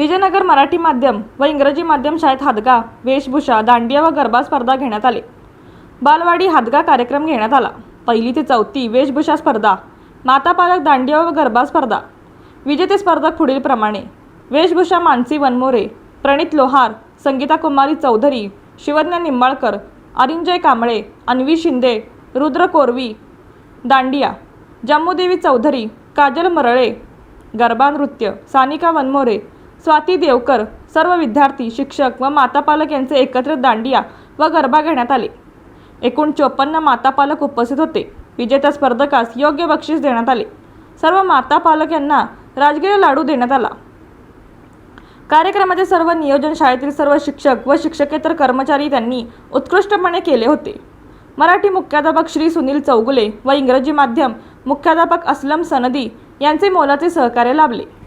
विजयनगर मराठी माध्यम व इंग्रजी माध्यम शाळेत हादगा वेशभूषा दांडिया व गरबा स्पर्धा घेण्यात आले. बालवाडी हादगा कार्यक्रम घेण्यात आला. पहिली ते चौथी वेशभूषा स्पर्धा माता पालक दांडिया व गरबा स्पर्धा विजेते स्पर्धक पुढीलप्रमाणे वेशभूषा मानसी वनमोरे प्रणित लोहार संगीता कुमारी चौधरी शिवज्ञा निंबाळकर अरिंजय कांबळे अन्वी शिंदे रुद्र कोरवी दांडिया जम्मूदेवी चौधरी काजल मरळे गरबा नृत्य सानिका वनमोरे स्वाती देवकर सर्व विद्यार्थी शिक्षक व मातापालक यांचे एकत्रित दांडिया व गरबा घेण्यात आले. एकूण चोपन्न मातापालक उपस्थित होते. विजेत्या स्पर्धकास योग्य बक्षीस देण्यात आले. सर्व माता पालक यांना राजगिरी लाडू देण्यात आला. कार्यक्रमाचे सर्व नियोजन शाळेतील सर्व शिक्षक व शिक्षकेतर कर्मचारी त्यांनी उत्कृष्टपणे केले होते. मराठी मुख्याध्यापक श्री सुनील चौगुले व इंग्रजी माध्यम मुख्याध्यापक असलम सनदी यांचे मोलाचे सहकार्य लाभले.